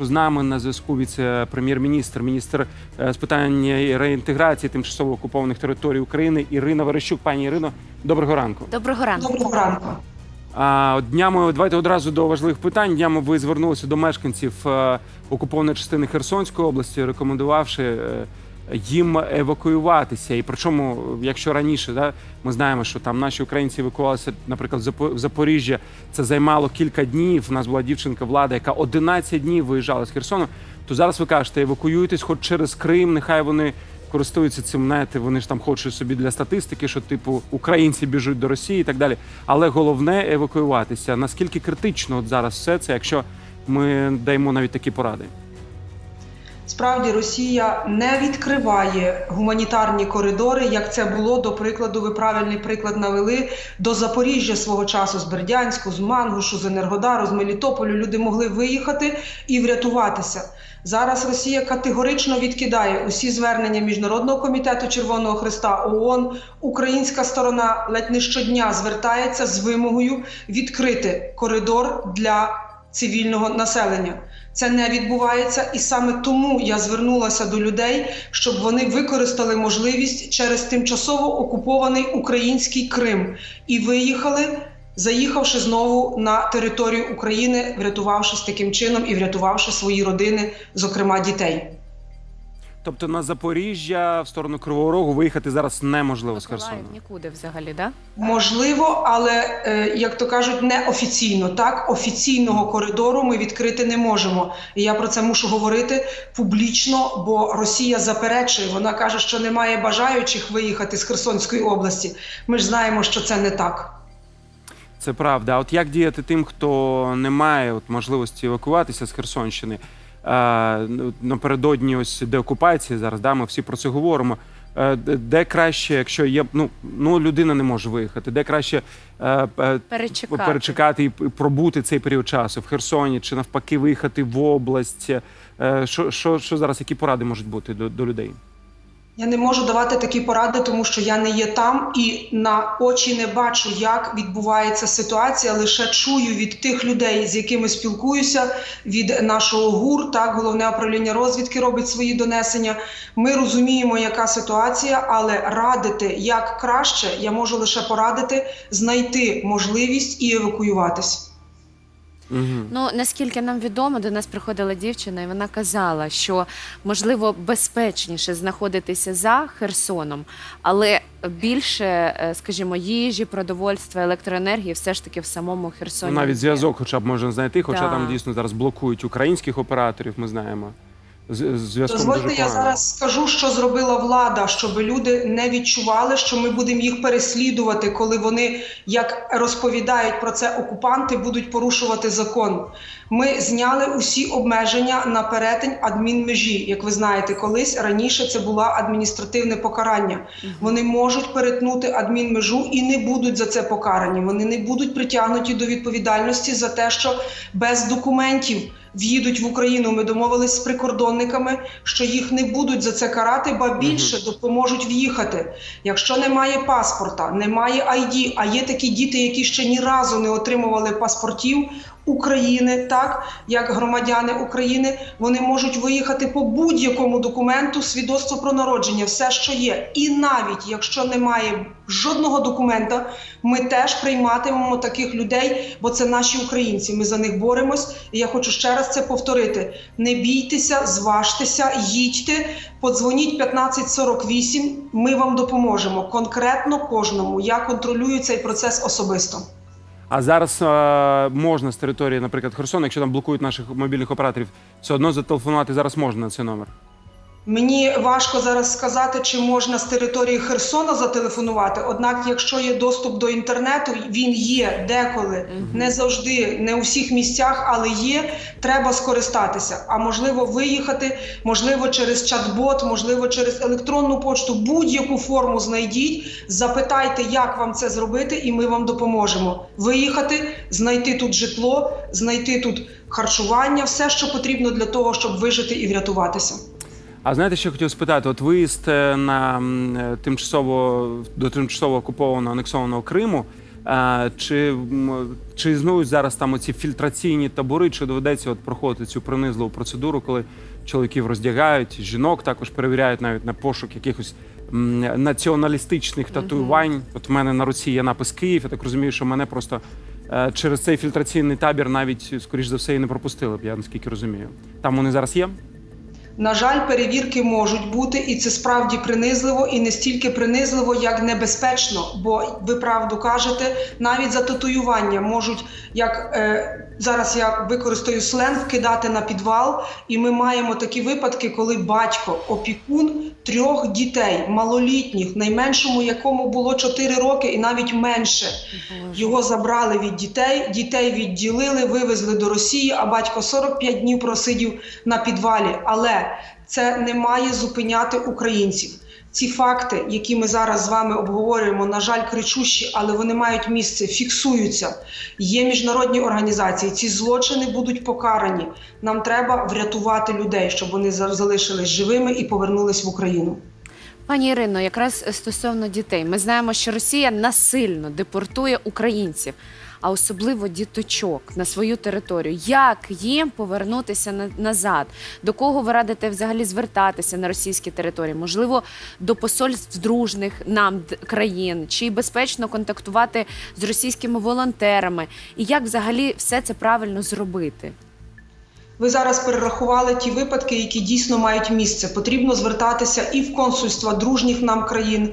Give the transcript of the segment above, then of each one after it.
З нами на зв'язку віце-прем'єр-міністр, міністр е, з питань реінтеграції тимчасово окупованих територій України Ірина Верещук. Пані Ірино, доброго ранку. Доброго ранку. Доброго ранку. Днями давайте одразу до важливих питань. Днями ви звернулися до мешканців е, окупованої частини Херсонської області, рекомендувавши е, їм евакуюватися. І причому, якщо раніше да, ми знаємо, що там наші українці евакуювалися, наприклад, в Запоріжжя, це займало кілька днів. У нас була дівчинка влада, яка 11 днів виїжджала з Херсону. То зараз ви кажете, евакуюйтесь, хоч через Крим, нехай вони. Користуються цим, знаєте, вони ж там хочуть собі для статистики, що типу українці біжуть до Росії і так далі. Але головне евакуюватися. Наскільки критично от зараз все це, якщо ми даємо навіть такі поради? Справді Росія не відкриває гуманітарні коридори, як це було до прикладу. Ви правильний приклад навели до Запоріжжя свого часу з Бердянську, з Мангушу, з Енергодару, з Мелітополю. Люди могли виїхати і врятуватися. Зараз Росія категорично відкидає усі звернення міжнародного комітету Червоного Христа ООН. Українська сторона ледь не щодня звертається з вимогою відкрити коридор для цивільного населення. Це не відбувається, і саме тому я звернулася до людей, щоб вони використали можливість через тимчасово окупований український Крим і виїхали, заїхавши знову на територію України, врятувавшись таким чином і врятувавши свої родини, зокрема дітей. Тобто на Запоріжжя в сторону Кривого Рогу виїхати зараз неможливо з Херсону. Миколаїв нікуди взагалі, да? Можливо, але е, як то кажуть, неофіційно. Так, офіційного коридору ми відкрити не можемо. І я про це мушу говорити публічно, бо Росія заперечує. Вона каже, що немає бажаючих виїхати з Херсонської області. Ми ж знаємо, що це не так. Це правда. А от як діяти тим, хто не має от можливості евакуватися з Херсонщини? Ну, напередодні ось деокупації зараз, да, ми всі про це говоримо. Е, де- де краще, якщо є ну, ну людина не може виїхати, де краще е, е, Перечекати. перечекати і пробути цей період часу в Херсоні, чи навпаки виїхати в область? Е, Що, що, що зараз, які поради можуть бути до, до людей? Я не можу давати такі поради, тому що я не є там і на очі не бачу, як відбувається ситуація. Лише чую від тих людей, з якими спілкуюся, від нашого ГУР, так головне управління розвідки робить свої донесення. Ми розуміємо, яка ситуація, але радити як краще, я можу лише порадити знайти можливість і евакуюватись. Угу. Ну наскільки нам відомо, до нас приходила дівчина, і вона казала, що можливо безпечніше знаходитися за Херсоном, але більше, е, скажімо, їжі, продовольства, електроенергії все ж таки в самому Херсоні. Навіть зв'язок, хоча б можна знайти, хоча Да. там дійсно зараз блокують українських операторів, ми знаємо. Зв'язком Дозвольте, дуже я зараз скажу, що зробила влада, щоб люди не відчували, що ми будемо їх переслідувати, коли вони, як розповідають про це окупанти, будуть порушувати закон. Ми зняли усі обмеження на перетин адмінмежі. Як ви знаєте, колись раніше це було адміністративне покарання. Вони можуть перетнути адмінмежу і не будуть за це покарані. Вони не будуть притягнуті до відповідальності за те, що без документів в'їдуть в Україну. Ми домовились з прикордонниками, що їх не будуть за це карати, ба більше допоможуть в'їхати. Якщо немає паспорта, немає ID, а є такі діти, які ще ні разу не отримували паспортів. України, так як громадяни України, вони можуть виїхати по будь-якому документу свідоцтво про народження, все, що є. І навіть якщо немає жодного документа, ми теж прийматимемо таких людей, бо це наші українці. Ми за них боремось. І я хочу ще раз це повторити: не бійтеся, зважтеся, їдьте, подзвоніть 1548, Ми вам допоможемо конкретно кожному. Я контролюю цей процес особисто. А зараз е, можна з території, наприклад, Херсона, якщо там блокують наших мобільних операторів, все одно зателефонувати зараз можна на цей номер. Мені важко зараз сказати, чи можна з території Херсона зателефонувати. Однак, якщо є доступ до інтернету, він є деколи, не завжди, не у всіх місцях, але є. Треба скористатися. А можливо, виїхати, можливо, через чат-бот, можливо, через електронну пошту. Будь-яку форму знайдіть, запитайте, як вам це зробити, і ми вам допоможемо. Виїхати, знайти тут житло, знайти тут харчування, все, що потрібно для того, щоб вижити і врятуватися. А знаєте, що я хотів спитати? От виїзд е, на е, тимчасово до тимчасово окупованого анексованого Криму. Е, Чи, чи існують зараз там оці фільтраційні табори, чи доведеться от проходити цю принизливу процедуру, коли чоловіків роздягають, жінок також перевіряють навіть на пошук якихось націоналістичних татуювань. От в мене на руці є напис Київ. Я так розумію, що мене просто через цей фільтраційний табір навіть, скоріш за все, і не пропустили б, я наскільки розумію. Там вони зараз є? На жаль, перевірки можуть бути, і це справді принизливо, і не стільки принизливо, як небезпечно. Бо ви правду кажете, навіть за татуювання можуть, як е, зараз я використаю сленг, кидати на підвал. І ми маємо такі випадки, коли батько, опікун трьох дітей, малолітніх, найменшому якому було 4 роки, і навіть менше. Його забрали від дітей, дітей відділили, вивезли до Росії, а батько 45 днів просидів на підвалі. Але це не має зупиняти українців. Ці факти, які ми зараз з вами обговорюємо, на жаль, кричущі, але вони мають місце, фіксуються. Є міжнародні організації. Ці злочини будуть покарані. Нам треба врятувати людей, щоб вони за- залишились живими і повернулись в Україну. Пані Ірино, якраз стосовно дітей, ми знаємо, що Росія насильно депортує українців, а особливо діточок на свою територію. Як їм повернутися на- назад? До кого ви радите взагалі звертатися на російські території? Можливо, до посольств дружних нам країн, чи безпечно контактувати з російськими волонтерами? І як взагалі все це правильно зробити? Ви зараз перерахували ті випадки, які дійсно мають місце. Потрібно звертатися і в консульства дружніх нам країн,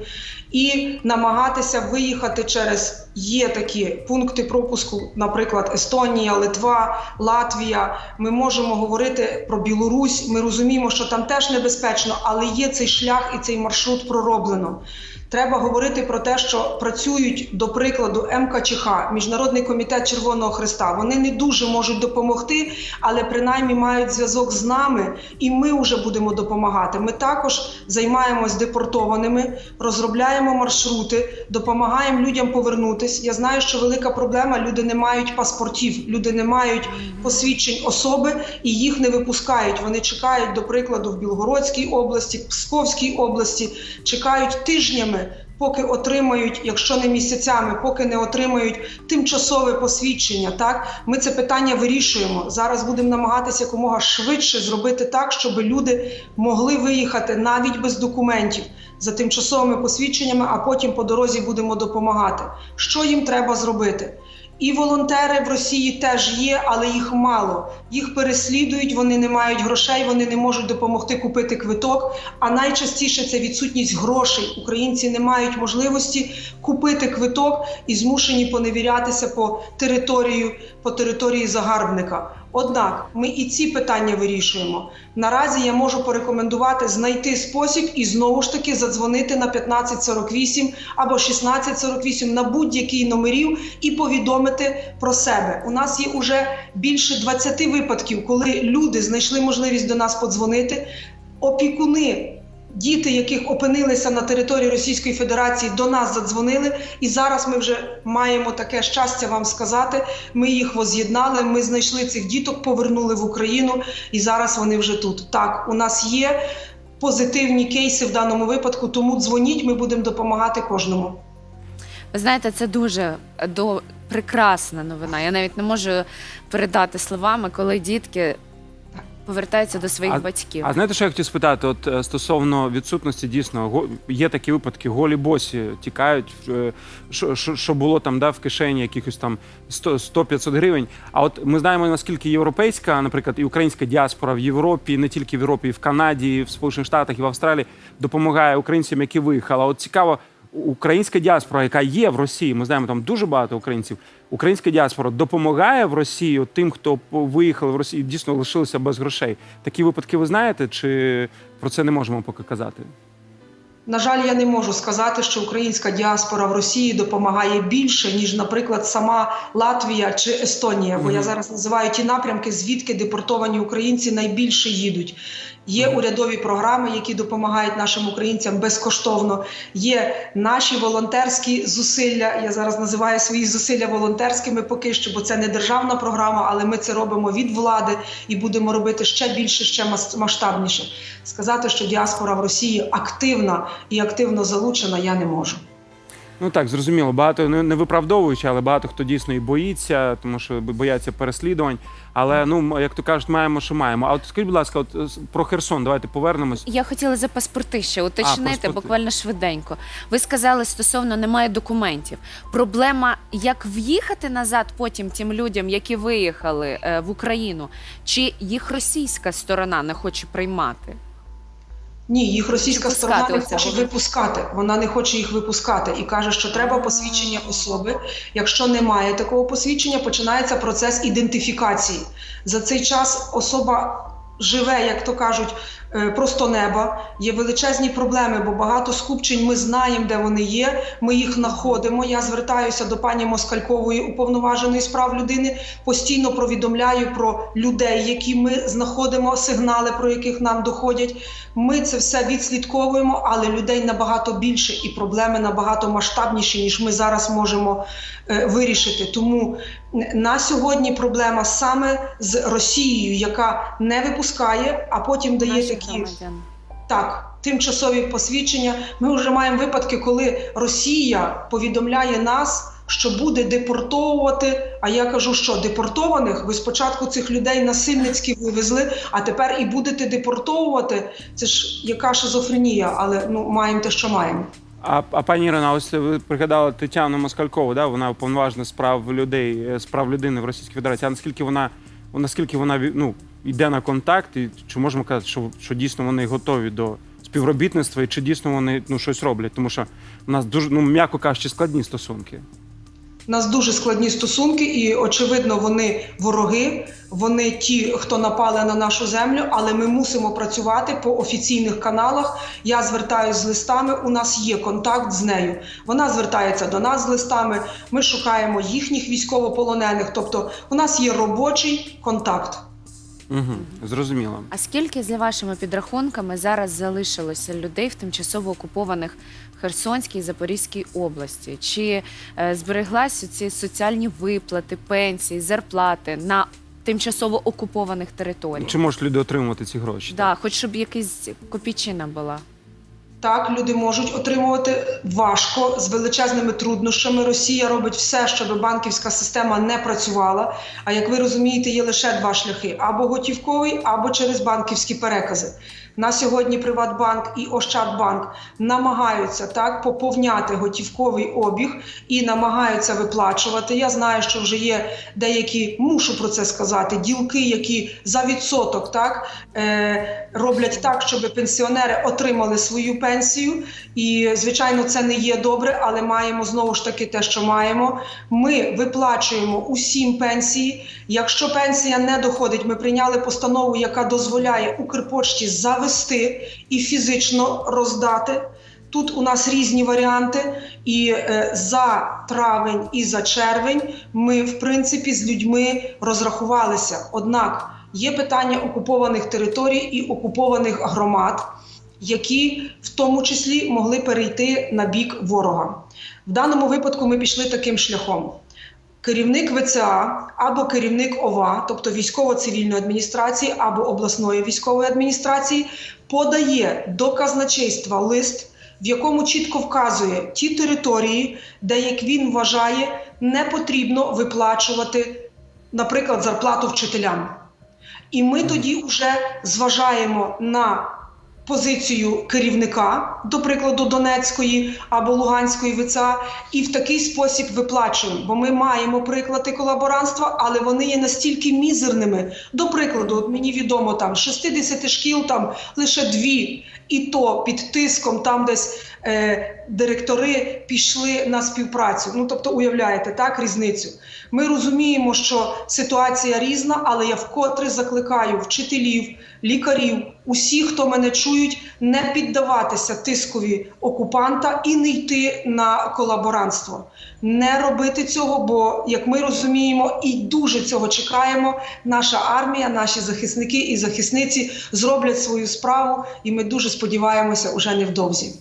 і намагатися виїхати через є такі пункти пропуску, наприклад, Естонія, Литва, Латвія. Ми можемо говорити про Білорусь. Ми розуміємо, що там теж небезпечно, але є цей шлях і цей маршрут пророблено. Треба говорити про те, що працюють до прикладу МКЧХ, Міжнародний комітет Червоного Христа. Вони не дуже можуть допомогти, але принаймні мають зв'язок з нами, і ми вже будемо допомагати. Ми також займаємось депортованими, розробляємо маршрути, допомагаємо людям повернутись. Я знаю, що велика проблема: люди не мають паспортів, люди не мають посвідчень особи і їх не випускають. Вони чекають, до прикладу, в Білгородській області, Псковській області, чекають тижнями. Поки отримають, якщо не місяцями, поки не отримають тимчасове посвідчення, так ми це питання вирішуємо. Зараз будемо намагатися якомога швидше зробити так, щоб люди могли виїхати навіть без документів за тимчасовими посвідченнями, а потім по дорозі будемо допомагати. Що їм треба зробити? І волонтери в Росії теж є, але їх мало. Їх переслідують, вони не мають грошей, вони не можуть допомогти купити квиток. А найчастіше це відсутність грошей. Українці не мають можливості купити квиток і змушені поневірятися по територію, по території загарбника. Однак ми і ці питання вирішуємо. Наразі я можу порекомендувати знайти спосіб і знову ж таки задзвонити на 1548 або 1648 на будь-який номерів і повідомити про себе. У нас є уже більше 20 випадків, коли люди знайшли можливість до нас подзвонити. Опікуни Діти, яких опинилися на території Російської Федерації, до нас задзвонили, і зараз ми вже маємо таке щастя вам сказати. Ми їх воз'єднали. Ми знайшли цих діток, повернули в Україну, і зараз вони вже тут. Так, у нас є позитивні кейси в даному випадку, тому дзвоніть, ми будемо допомагати кожному. Ви знаєте, це дуже до прекрасна новина. Я навіть не можу передати словами, коли дітки повертаються до своїх батьків. А знаєте, що я хотів спитати? От е, стосовно відсутності, дійсно, го- є такі випадки, голі босі тікають, е, що, що, що було там да, в кишені якихось там 100 100-500 гривень. А от ми знаємо, наскільки європейська, наприклад, і українська діаспора в Європі, і не тільки в Європі, і в Канаді, і в Сполучених Штатах, і в Австралії допомагає українцям, які виїхали. А От цікаво, українська діаспора, яка є в Росії, ми знаємо там дуже багато українців. Українська діаспора допомагає в Росії от тим, хто виїхали в Росію, дійсно лишилися без грошей. Такі випадки ви знаєте, чи про це не можемо поки казати? На жаль, я не можу сказати, що українська діаспора в Росії допомагає більше, ніж, наприклад, сама Латвія чи Естонія. Бо я зараз називаю ті напрямки, звідки депортовані українці найбільше їдуть. Є урядові програми, які допомагають нашим українцям безкоштовно. Є наші волонтерські зусилля. Я зараз називаю свої зусилля волонтерськими поки що, бо це не державна програма, але ми це робимо від влади і будемо робити ще більше, ще мас- масштабніше. Сказати, що діаспора в Росії активна і активно залучена, я не можу. Ну так, зрозуміло. Багато не, не виправдовуючи, але багато хто дійсно і боїться, тому що бояться переслідувань. Але ну як то кажуть, маємо, що маємо. А от скажіть, будь ласка, от е, про Херсон, давайте повернемось. Я хотіла за паспорти ще уточнити паспорти. буквально швиденько. Ви сказали стосовно немає документів. Проблема, як в'їхати назад потім тим людям, які виїхали е, в Україну, чи їх російська сторона не хоче приймати? Ні, їх російська сторона не хоче випускати. Вона не хоче їх випускати і каже, що треба посвідчення особи. Якщо немає такого посвідчення, починається процес ідентифікації. За цей час особа живе, як то кажуть, просто неба. Є величезні проблеми, бо багато скупчень ми знаємо, де вони є. Ми їх знаходимо. Я звертаюся до пані Москалькової, уповноваженої з прав людини. Постійно повідомляю про людей, які ми знаходимо, сигнали, про яких нам доходять. Ми це все відслідковуємо, але людей набагато більше і проблеми набагато масштабніші, ніж ми зараз можемо е, вирішити. Тому на сьогодні проблема саме з Росією, яка не випускає, а потім дає такі так, тимчасові посвідчення. Ми вже маємо випадки, коли Росія повідомляє нас, що буде депортовувати. А я кажу, що депортованих ви спочатку цих людей насильницьки вивезли, а тепер і будете депортовувати. Це ж яка шизофренія, але ну маємо те, що маємо. А, а пані Ірина, ось ви пригадали Тетяну Москалькову, да? вона уповноважена з прав людей, е, з прав людини в Російській Федерації. А наскільки вона, наскільки вона ну, йде на контакт, і чи можемо казати, що, що дійсно вони готові до співробітництва, і чи дійсно вони ну, щось роблять? Тому що у нас дуже, ну, м'яко кажучи, складні стосунки. У нас дуже складні стосунки, і очевидно, вони вороги. Вони ті, хто напали на нашу землю, але ми мусимо працювати по офіційних каналах. Я звертаюся з листами. У нас є контакт з нею. Вона звертається до нас з листами. Ми шукаємо їхніх військовополонених. Тобто, у нас є робочий контакт. Угу, зрозуміло. А скільки за вашими підрахунками зараз залишилося людей в тимчасово окупованих Херсонській і Запорізькій області? Чи е, збереглася ці соціальні виплати, пенсії, зарплати на тимчасово окупованих територіях? Чи можуть люди отримувати ці гроші? Да, хоч щоб якась копійчина була. Так, люди можуть отримувати важко з величезними труднощами. Росія робить все, щоб банківська система не працювала. А як ви розумієте, є лише два шляхи: або готівковий, або через банківські перекази. На сьогодні Приватбанк і Ощадбанк намагаються так поповняти готівковий обіг і намагаються виплачувати. Я знаю, що вже є деякі, мушу про це сказати, ділки, які за відсоток так е, роблять так, щоб пенсіонери отримали свою пенсію. І звичайно, це не є добре, але маємо знову ж таки те, що маємо. Ми виплачуємо усім пенсії. Якщо пенсія не доходить, ми прийняли постанову, яка дозволяє Укрпошті завести і фізично роздати. Тут у нас різні варіанти, і е, за травень і за червень ми, в принципі, з людьми розрахувалися. Однак є питання окупованих територій і окупованих громад, які в тому числі могли перейти на бік ворога. В даному випадку ми пішли таким шляхом. Керівник ВЦА або керівник ОВА, тобто військово-цивільної адміністрації або обласної військової адміністрації, подає до казначейства лист, в якому чітко вказує ті території, де, як він вважає, не потрібно виплачувати, наприклад, зарплату вчителям. І ми тоді вже зважаємо на позицію керівника, до прикладу, Донецької або Луганської ВЦА, і в такий спосіб виплачуємо. Бо ми маємо приклади колаборантства, але вони є настільки мізерними. До прикладу, от мені відомо там з 60 шкіл там лише дві, і то під тиском там десь директори пішли на співпрацю. Ну тобто, уявляєте так різницю. Ми розуміємо, що ситуація різна, але я вкотре закликаю вчителів, лікарів, усіх, хто мене чують, не піддаватися тискові окупанта і не йти на колаборантство. Не робити цього, бо як ми розуміємо і дуже цього чекаємо, наша армія, наші захисники і захисниці зроблять свою справу, і ми дуже сподіваємося уже невдовзі.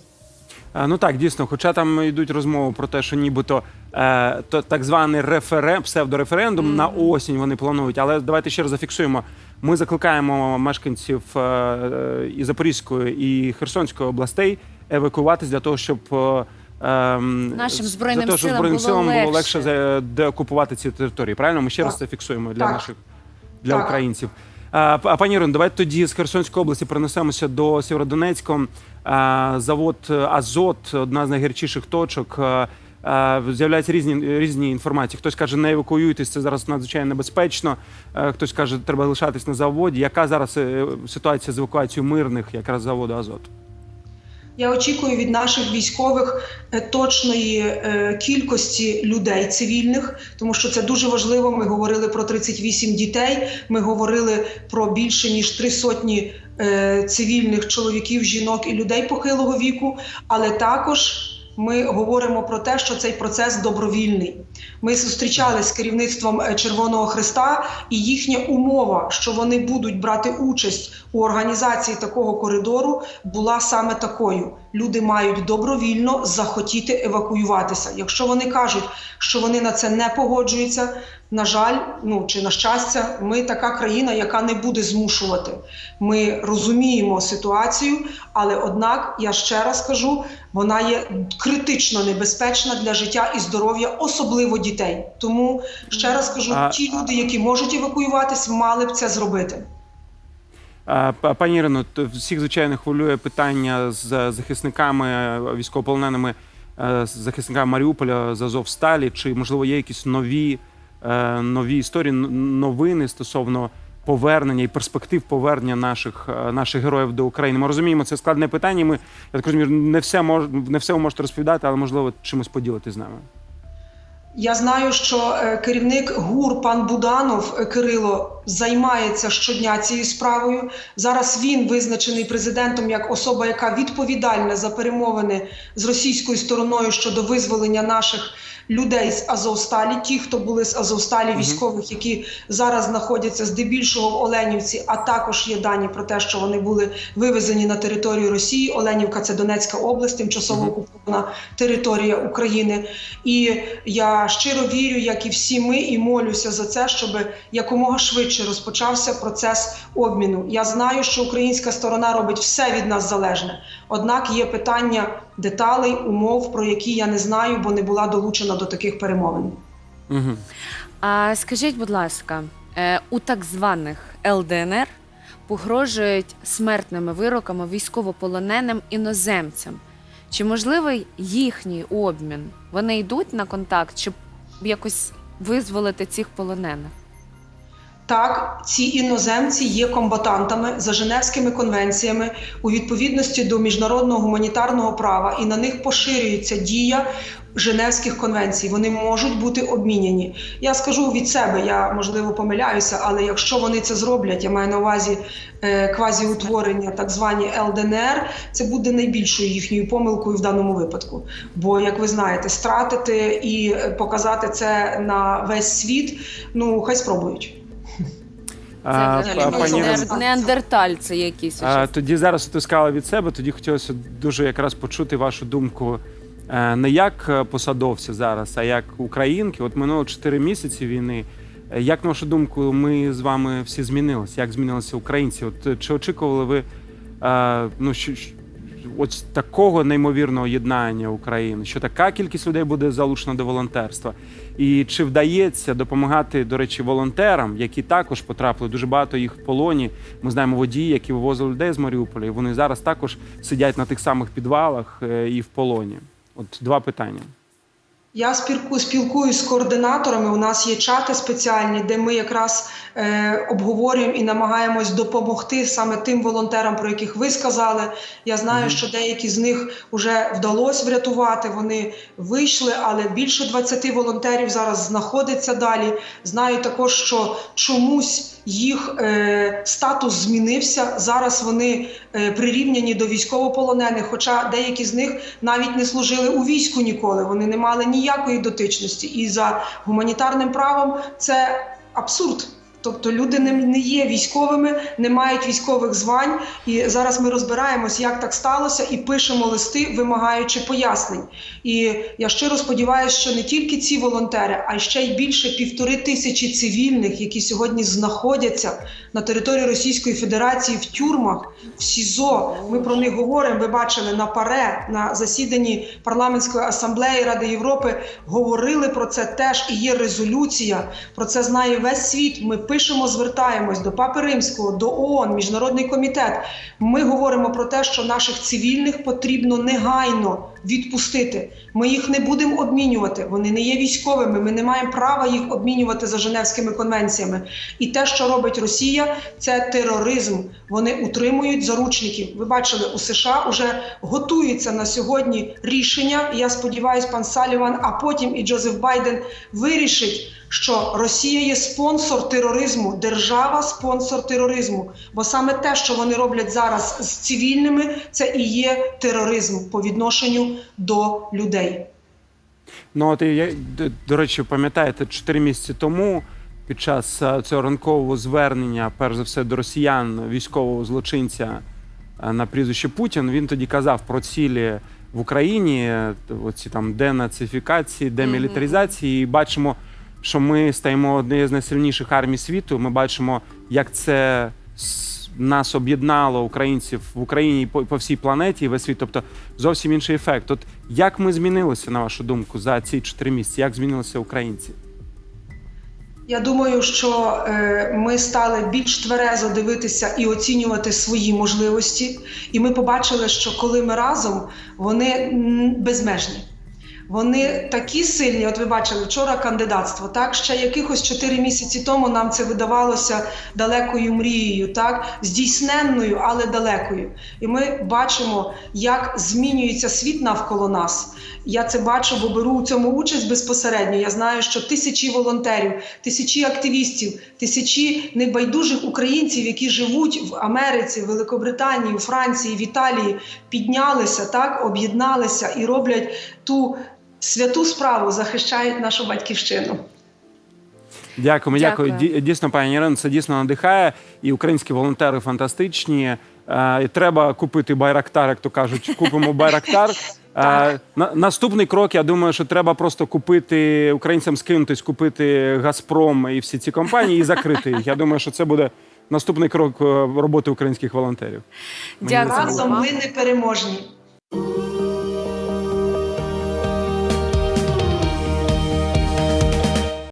Е, Ну так, дійсно, хоча там йдуть розмови про те, що нібито е, то так званий референ, псевдореферендум на осінь вони планують. Але давайте ще раз зафіксуємо. Ми закликаємо мешканців е, е, і Запорізької, і Херсонської областей евакуюватись для того, щоб е, ем, Нашим Збройним те, щоб збройним силам було легше. деокупувати ці території. Правильно? Ми ще раз це фіксуємо для Так. наших для Так. українців. П- пані Ірино, давайте тоді з Херсонської області перенесемося до Сєвєродонецька. А, Завод е, Азот, одна з найгірчіших точок. З'являються різні різні інформації. Хтось каже, не евакуюйтесь, це зараз надзвичайно небезпечно. Е, Хтось каже, треба лишатись на заводі. Яка зараз е, ситуація з евакуацією мирних якраз заводу Азот? Я очікую від наших військових е, точної е, кількості людей цивільних, тому що це дуже важливо. Ми говорили про 38 дітей. Ми говорили про більше ніж три сотні е, цивільних чоловіків, жінок і людей похилого віку. Але також ми говоримо про те, що цей процес добровільний. Ми зустрічалися з керівництвом Червоного Христа, і їхня умова, що вони будуть брати участь у організації такого коридору, була саме такою: люди мають добровільно захотіти евакуюватися. Якщо вони кажуть, що вони на це не погоджуються, на жаль, ну чи на щастя, ми така країна, яка не буде змушувати. Ми розуміємо ситуацію, але однак я ще раз кажу, вона є критично небезпечна для життя і здоров'я, особливо дітей. Тому ще раз кажу, ті люди, які можуть евакуюватись, мали б це зробити. Пані Ірино, всіх звичайно хвилює питання з захисниками е, військовополоненими, е, захисниками Маріуполя з Азовсталі. Чи можливо є якісь нові, е, нові історії, новини стосовно повернення і перспектив повернення наших, наших героїв до України? Ми розуміємо, це складне питання. Ми я так розумію, не все мож, не все ви можете розповідати, але можливо чимось поділитись з нами. Я знаю, що е, керівник ГУР пан Буданов е, Кирило займається щодня цією справою. Зараз він визначений президентом як особа, яка відповідальна за перемовини з російською стороною щодо визволення наших людей з Азовсталі. Ті, хто були з Азовсталі, військових, які зараз знаходяться здебільшого в Оленівці, а також є дані про те, що вони були вивезені на територію Росії. Оленівка це Донецька область, тимчасово окупована територія України. І я щиро вірю, як і всі ми, і молюся за це, щоб якомога швидше розпочався процес обміну. Я знаю, що українська сторона робить все від нас залежне. Однак є питання деталей, умов, про які я не знаю, бо не була долучена до таких перемовин. Угу. А скажіть, будь ласка, е, у так званих ЛДНР погрожують смертними вироками військовополоненим іноземцям. Чи можливий їхній обмін? Вони йдуть на контакт, щоб якось визволити цих полонених? Так, ці іноземці є комбатантами за Женевськими конвенціями у відповідності до міжнародного гуманітарного права, і на них поширюється дія Женевських конвенцій. Вони можуть бути обміняні. Я скажу від себе, я можливо помиляюся, але якщо вони це зроблять, я маю на увазі е, квазіутворення, так звані ЛДНР, це буде найбільшою їхньою помилкою в даному випадку. Бо, як ви знаєте, стратити і е, показати це на весь світ, ну хай спробують. Це взагалі а, пані неандер- неандертальці якісь. А, тоді зараз ти сказала від себе. Тоді хотілося дуже якраз почути вашу думку е, не як е, посадовця зараз, а як українки. От минуло 4 місяці війни. Е, Як на вашу думку, ми з вами всі змінилися? Як змінилися українці? От е, чи очікували ви е, ну що, що- от такого неймовірного єднання України? Що така кількість людей буде залучена до волонтерства? І чи вдається допомагати, до речі, волонтерам, які також потрапили дуже багато їх в полоні? Ми знаємо водії, які вивозили людей з Маріуполя, і вони зараз також сидять на тих самих підвалах е, і в полоні. От два питання. Я спілку, спілкуюсь з координаторами. У нас є чати спеціальні, де ми якраз обговорюємо і намагаємось допомогти саме тим волонтерам, про яких ви сказали. Я знаю, що деякі з них вже вдалося врятувати. Вони вийшли, але більше 20 волонтерів зараз знаходиться далі. Знаю також, що чомусь їх е, статус змінився. Зараз вони е, прирівняні до військовополонених, хоча деякі з них навіть не служили у війську ніколи. Вони не мали ніякої дотичності. І за гуманітарним правом це абсурд. Тобто люди не, не є військовими, не мають військових звань. І зараз ми розбираємось, як так сталося, і пишемо листи, вимагаючи пояснень. І я щиро сподіваюся, що не тільки ці волонтери, а ще й більше півтори тисячі цивільних, які сьогодні знаходяться на території Російської Федерації в тюрмах, в СІЗО. Ми про них говоримо. Ви бачили на ПАРЕ на засіданні парламентської асамблеї Ради Європи. Говорили про це теж. І є резолюція. Про це знає весь світ. Ми пишемо, звертаємось до Папи Римського, до ООН, Міжнародний комітет. Ми говоримо про те, що наших цивільних потрібно негайно відпустити. Ми їх не будемо обмінювати. Вони не є військовими. Ми не маємо права їх обмінювати за Женевськими конвенціями. І те, що робить Росія, це тероризм. Вони утримують заручників. Ви бачили, у США вже готується на сьогодні рішення. Я сподіваюся, пан Саліван, а потім і Джозеф Байден вирішить. Що Росія є спонсор тероризму, держава спонсор тероризму. Бо саме те, що вони роблять зараз з цивільними, це і є тероризм по відношенню до людей. Ну от я до, речі, пам'ятаєте, чотири місяці тому під час е, цього ранкового звернення, перш за все, до росіян військового злочинця е, на прізвище Путін, він тоді казав про цілі в Україні, е, оці там денацифікації, демілітаризації. І бачимо, що ми стаємо однією з найсильніших армій світу. Ми бачимо, як це нас об'єднало українців в Україні і по, по всій планеті і весь світ. Тобто зовсім інший ефект. От як ми змінилися, на вашу думку, за ці чотири місяці? Як змінилися українці? Я думаю, що е, ми стали більш тверезо дивитися і оцінювати свої можливості. І ми побачили, що коли ми разом, вони безмежні. Вони такі сильні. От ви бачили вчора кандидатство. Так ще якихось 4 місяці тому нам це видавалося далекою мрією, так здійсненною, але далекою. І ми бачимо, як змінюється світ навколо нас. Я це бачу, бо беру у цьому участь безпосередньо. Я знаю, що тисячі волонтерів, тисячі активістів, тисячі небайдужих українців, які живуть в Америці, Великобританії, Франції, в Італії, піднялися так, об'єдналися і роблять ту святу справу, захищають нашу батьківщину. Дякуємо, дякую. Дякую. Дійсно, пані Ірино, це дійсно надихає. І українські волонтери фантастичні. Е, і треба купити байрактар, як то кажуть, купимо байрактар. Е, на, наступний крок, я думаю, що треба просто купити українцям скинутись, купити Газпром і всі ці компанії і закрити їх. Я думаю, що це буде наступний крок е, роботи українських волонтерів. Мені Дякую. Разом ми не переможні.